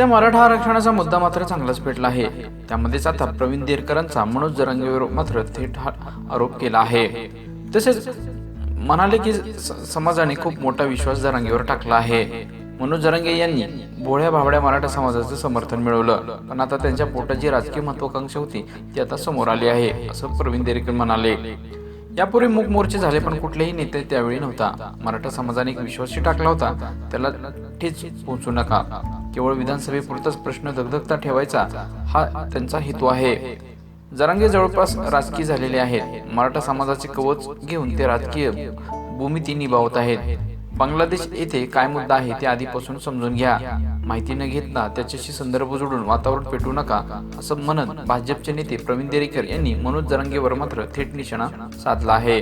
सध्या मराठा आरक्षणाचा मुद्दा मात्र चांगलाच पेटला आहे. त्यामध्येच आता प्रवीण देरकरांचा मनोज जरांगेवर मात्र थेट आरोप केला आहे. तसेच म्हणाले की स- समाजाने खूप मोठा विश्वास जरांगेवर टाकला आहे. मनोज जरांगे यांनी भोळ्या भाबड्या मराठा समाजाचं समर्थन मिळवलं. पण आता त्यांच्या पोटात जी राजकीय महत्वाकांक्षा होती ती आता समोर आली आहे असं प्रवीण देरकर म्हणाले. यापूर्वी मूक मोर्चे झाले पण कुठलेही नेते त्यावेळी नव्हता. मराठा समाजाने एक विश्वासही टाकला होता त्याला ठेच पोहोचू नका. केवळ विधानसभेपुरताच प्रश्न दगदगता ठेवायचा हा त्यांचा हेतू आहे. जरांगे जवळपास राजकीय झालेले आहेत. मराठा समाजाचे कवच घेऊन ते राजकीय भूमिती निभावत आहेत. बांगलादेश येथे काय मुद्दा आहे ते आधीपासून समजून घ्या. माहिती न घेतला त्याच्याशी संदर्भ जोडून वातावरण पेटू नका असं म्हणत भाजपचे नेते प्रवीण देरेकर यांनी मनोज जरांगेवर मात्र थेट निशाणा साधला आहे.